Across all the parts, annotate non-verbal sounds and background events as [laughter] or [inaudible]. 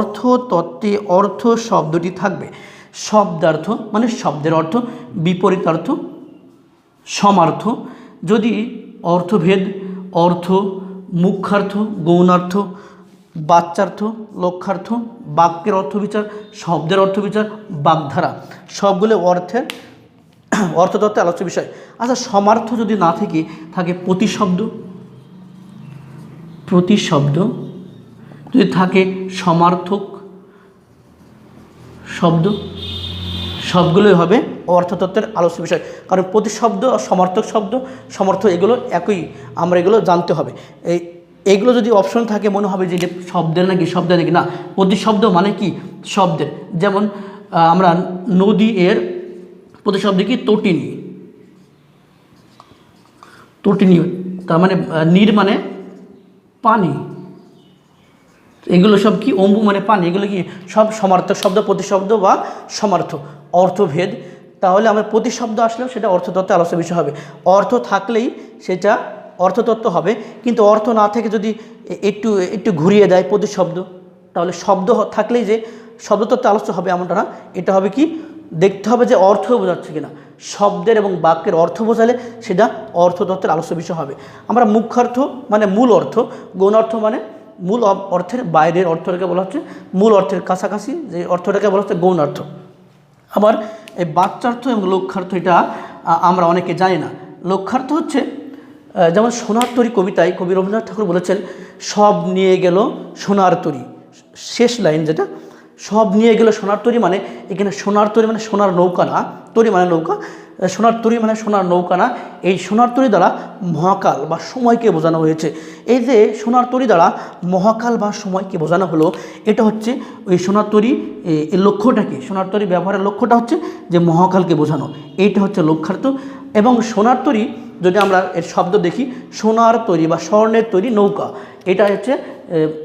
অর্থ, তত্ত্বে অর্থ শব্দটি থাকবে। শব্দার্থ মানে শব্দের অর্থ, বিপরীতার্থ সমার্থ। যদি অর্থভেদ, অর্থ মুখ্যার্থ, গৌণার্থ, বাচ্যার্থ, লক্ষ্যার্থ, বাক্যের অর্থ বিচার শব্দের অর্থ বিচার বাগধারা, সবগুলো অর্থের [clears throat] অর্থতত্ত্বে আলোচ্য বিষয়। আচ্ছা সমার্থ যদি না থেকে, থাকে প্রতিশব্দ। প্রতিশব্দ যদি থাকে সমার্থক শব্দ। সবগুলোই হবে অর্থতত্ত্বের আলোচ্য বিষয়। কারণ প্রতিশব্দ আর সমার্থক শব্দ, সমর্থ এগুলো একই, আমরা এগুলো জানতে হবে। এই, এগুলো যদি অপশন থাকে, মনে হবে যে শব্দের নাকি শব্দের নাকি? না প্রতিশব্দ মানে কি? শব্দের। যেমন আমরা নদী এর প্রতিশব্দ কি? তটিনী তটিনী তার মানে নীর মানে পানি। এগুলো সব কি? অম্বু মানে পানি। এগুলো কি? সব সমার্থক শব্দ, প্রতিশব্দ বা সমার্থ অর্থভেদ। তাহলে আমার প্রতিশব্দ আসলেও সেটা অর্থতত্ত্বে আলোচনা বিষয় হবে। অর্থ থাকলেই সেটা অর্থতত্ত্ব হবে। কিন্তু অর্থ না থেকে যদি একটু একটু ঘুরিয়ে দেয় প্রতিশব্দ, তাহলে শব্দ থাকলেই যে শব্দতত্ত্বে আলোচ্য হবে এমনটা না। এটা হবে কি? দেখতে হবে যে অর্থ বোঝাচ্ছে কিনা। শব্দের এবং বাক্যের অর্থ বোঝালে সেটা অর্থতত্ত্বের আলোচ্য বিষয় হবে। আমরা মুখ্যার্থ মানে মূল অর্থ। গৌণার্থ মানে মূল অর্থের বাইরের অর্থটাকে বলা হচ্ছে মূল অর্থের কাছাকাছি, যে অর্থটাকে বলা হচ্ছে গৌণ অর্থ আবার এই বাচ্চার্থ এবং লক্ষ্যার্থ, এটা আমরা অনেকে জানি না। লক্ষ্যার্থ হচ্ছে যেমন সোনার তরী কবিতায় কবি রবীন্দ্রনাথ ঠাকুর বলেছেন, সব নিয়ে গেল সোনার তরী। শেষ লাইন যেটা, সব নিয়ে গেল সোনার তরী মানে এখানে সোনার তরী মানে সোনার নৌকা না, তরী মানে নৌকা। সোনার তরী মানে সোনার নৌকা না, এই সোনার তরী দ্বারা মহাকাল বা সময়কে বোঝানো হয়েছে। এই যে সোনার তরী দ্বারা মহাকাল বা সময়কে বোঝানো হলো, এটা হচ্ছে ওই সোনার তরী, এ- এর লক্ষ্যটা কি? সোনার তরী ব্যবহারের লক্ষ্যটা হচ্ছে যে মহাকালকে বোঝানো। এইটা হচ্ছে লক্ষ্যার্থ। এবং সোনার তরী, যদি আমরা এর শব্দ দেখি, সোনার তৈরি বা স্বর্ণের তৈরি নৌকা। এটা হচ্ছে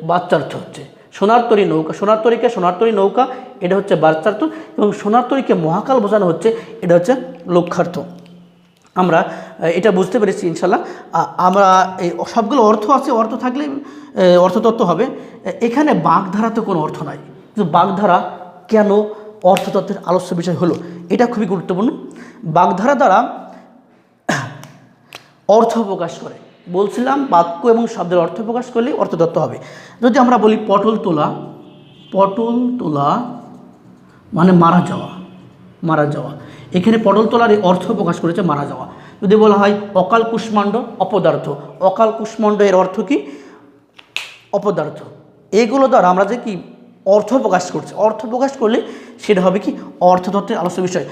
বাচ্চার্থ হচ্ছে। সোনার তরী নৌকা, সোনার তরীকে সোনার তরী নৌকা, এটা হচ্ছে বাচ্চার্থ এবং সোনার তরীকে মহাকাল বোঝানো হচ্ছে, এটা হচ্ছে লক্ষ্যার্থ। আমরা এটা বুঝতে পেরেছি ইনশাল্লাহ। আমরা এই সবগুলো অর্থ আছে, অর্থ থাকলে অর্থতত্ত্ব হবে। এখানে বাগধারাতে কোনো অর্থ নাই। কিন্তু বাগধারা কেন অর্থতত্ত্বের আলস্য বিষয় হলো, এটা খুবই গুরুত্বপূর্ণ। বাগধারা দ্বারা অর্থ প্রকাশ করে। বলছিলাম বাক্য এবং শব্দের অর্থ প্রকাশ করলে অর্থতত্ত্ব হবে। যদি আমরা বলি পটল তোলা পটল তোলা মানে মারা যাওয়া মারা যাওয়া। এখানে পটল তোলার এই অর্থ প্রকাশ করেছে মারা যাওয়া। যদি বলা হয় অকাল কুষ্মাণ্ড, অপদার্থ। অকাল কুষ্মাণ্ড এর অর্থ কি? অপদার্থ। এগুলো দ্বারা আমরা যে কি অর্থ প্রকাশ করছি, অর্থ প্রকাশ করলে সেটা হবে কি? অর্থতত্ত্বের আলোচ্য বিষয়।